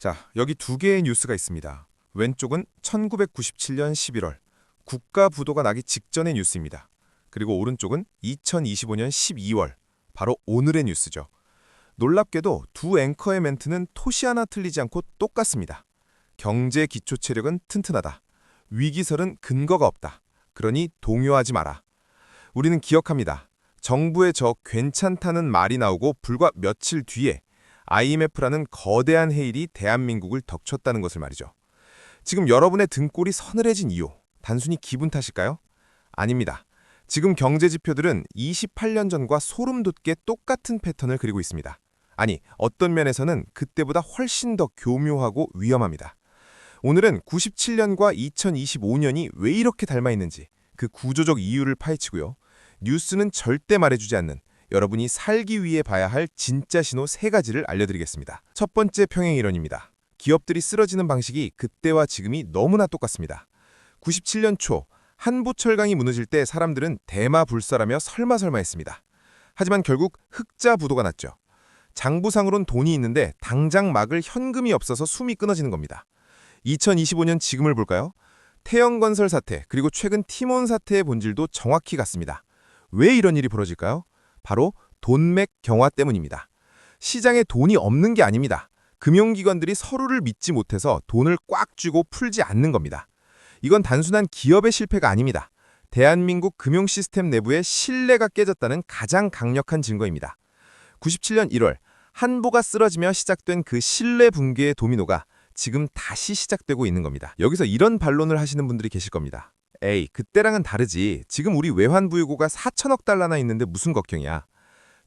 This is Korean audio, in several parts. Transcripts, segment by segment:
자, 여기 두 개의 뉴스가 있습니다. 왼쪽은 1997년 11월 국가 부도가 나기 직전의 뉴스입니다. 그리고 오른쪽은 2025년 12월 바로 오늘의 뉴스죠. 놀랍게도 두 앵커의 멘트는 토시 하나 틀리지 않고 똑같습니다. 경제 기초 체력은 튼튼하다. 위기설은 근거가 없다. 그러니 동요하지 마라. 우리는 기억합니다. 정부의 저 괜찮다는 말이 나오고 불과 며칠 뒤에 IMF라는 거대한 해일이 대한민국을 덮쳤다는 것을 말이죠. 지금 여러분의 등골이 서늘해진 이유, 단순히 기분 탓일까요? 아닙니다. 지금 경제 지표들은 28년 전과 소름 돋게 똑같은 패턴을 그리고 있습니다. 아니, 어떤 면에서는 그때보다 훨씬 더 교묘하고 위험합니다. 오늘은 97년과 2025년이 왜 이렇게 닮아 있는지 그 구조적 이유를 파헤치고요. 뉴스는 절대 말해주지 않는 여러분이 살기 위해 봐야 할 진짜 신호 세 가지를 알려드리겠습니다. 첫 번째 평행 이론입니다. 기업들이 쓰러지는 방식이 그때와 지금이 너무나 똑같습니다. 97년 초 한부철강이 무너질 때 사람들은 대마불사라며 설마설마 했습니다. 하지만 결국 흑자 부도가 났죠. 장부상으론 돈이 있는데 당장 막을 현금이 없어서 숨이 끊어지는 겁니다. 2025년 지금을 볼까요? 태영건설 사태 그리고 최근 티몬 사태의 본질도 정확히 같습니다. 왜 이런 일이 벌어질까요? 바로 돈맥 경화 때문입니다. 시장에 돈이 없는 게 아닙니다. 금융기관들이 서로를 믿지 못해서 돈을 꽉 쥐고 풀지 않는 겁니다. 이건 단순한 기업의 실패가 아닙니다. 대한민국 금융 시스템 내부의 신뢰가 깨졌다는 가장 강력한 증거입니다. 97년 1월 한보가 쓰러지며 시작된 그 신뢰 붕괴의 도미노가 지금 다시 시작되고 있는 겁니다. 여기서 이런 반론을 하시는 분들이 계실 겁니다. 에이, 그때랑은 다르지. 지금 우리 외환부유고가 4천억 달러나 있는데 무슨 걱정이야.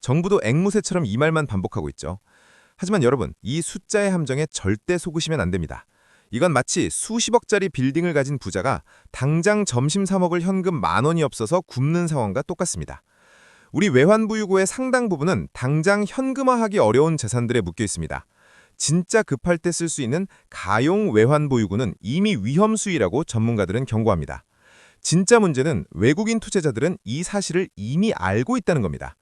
정부도 앵무새처럼 이 말만 반복하고 있죠. 하지만 여러분, 이 숫자의 함정에 절대 속으시면 안 됩니다. 이건 마치 수십억짜리 빌딩을 가진 부자가 당장 점심 사 먹을 현금 만 원이 없어서 굶는 상황과 똑같습니다. 우리 외환부유고의 상당 부분은 당장 현금화하기 어려운 재산들에 묶여 있습니다. 진짜 급할 때 쓸 수 있는 가용 외환보유고는 이미 위험수위라고 전문가들은 경고합니다. 진짜 문제는 외국인 투자자들은 이 사실을 이미 알고 있다는 겁니다.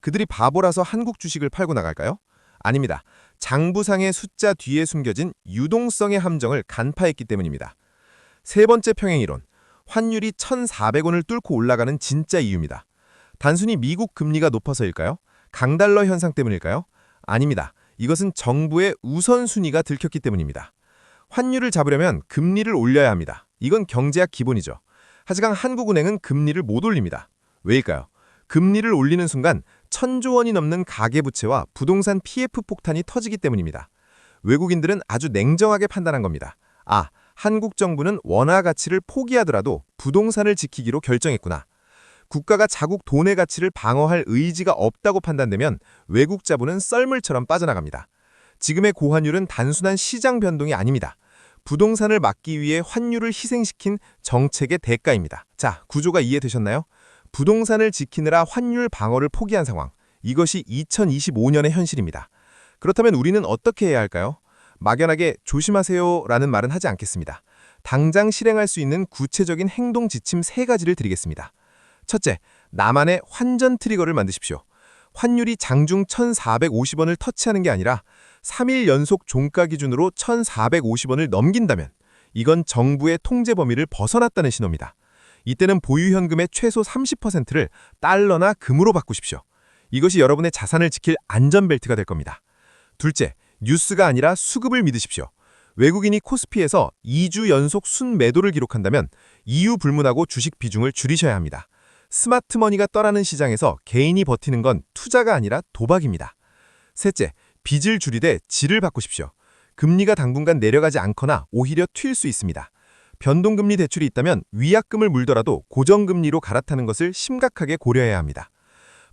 그들이 바보라서 한국 주식을 팔고 나갈까요? 아닙니다. 장부상의 숫자 뒤에 숨겨진 유동성의 함정을 간파했기 때문입니다. 세 번째 평행이론, 환율이 1,400원을 뚫고 올라가는 진짜 이유입니다. 단순히 미국 금리가 높아서일까요? 강달러 현상 때문일까요? 아닙니다. 이것은 정부의 우선순위가 들켰기 때문입니다. 환율을 잡으려면 금리를 올려야 합니다. 이건 경제학 기본이죠. 하지만 한국은행은 금리를 못 올립니다. 왜일까요? 금리를 올리는 순간 천조 원이 넘는 가계부채와 부동산 PF 폭탄이 터지기 때문입니다. 외국인들은 아주 냉정하게 판단한 겁니다. 아, 한국 정부는 원화 가치를 포기하더라도 부동산을 지키기로 결정했구나. 국가가 자국 돈의 가치를 방어할 의지가 없다고 판단되면 외국 자본은 썰물처럼 빠져나갑니다. 지금의 고환율은 단순한 시장 변동이 아닙니다. 부동산을 막기 위해 환율을 희생시킨 정책의 대가입니다. 자, 구조가 이해되셨나요? 부동산을 지키느라 환율 방어를 포기한 상황. 이것이 2025년의 현실입니다. 그렇다면 우리는 어떻게 해야 할까요? 막연하게 조심하세요 라는 말은 하지 않겠습니다. 당장 실행할 수 있는 구체적인 행동 지침 세 가지를 드리겠습니다. 첫째, 나만의 환전 트리거를 만드십시오. 환율이 장중 1,450원을 터치하는 게 아니라 3일 연속 종가 기준으로 1,450원을 넘긴다면 이건 정부의 통제 범위를 벗어났다는 신호입니다. 이때는 보유 현금의 최소 30%를 달러나 금으로 바꾸십시오. 이것이 여러분의 자산을 지킬 안전벨트가 될 겁니다. 둘째, 뉴스가 아니라 수급을 믿으십시오. 외국인이 코스피에서 2주 연속 순매도를 기록한다면 이유 불문하고 주식 비중을 줄이셔야 합니다. 스마트머니가 떠나는 시장에서 개인이 버티는 건 투자가 아니라 도박입니다. 셋째, 빚을 줄이되 질을 바꾸십시오. 금리가 당분간 내려가지 않거나 오히려 튈 수 있습니다. 변동금리 대출이 있다면 위약금을 물더라도 고정금리로 갈아타는 것을 심각하게 고려해야 합니다.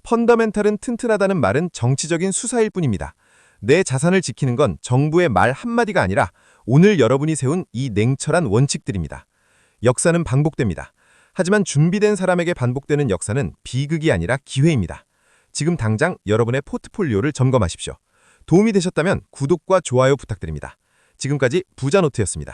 펀더멘탈은 튼튼하다는 말은 정치적인 수사일 뿐입니다. 내 자산을 지키는 건 정부의 말 한마디가 아니라 오늘 여러분이 세운 이 냉철한 원칙들입니다. 역사는 반복됩니다. 하지만 준비된 사람에게 반복되는 역사는 비극이 아니라 기회입니다. 지금 당장 여러분의 포트폴리오를 점검하십시오. 도움이 되셨다면 구독과 좋아요 부탁드립니다. 지금까지 부자노트였습니다.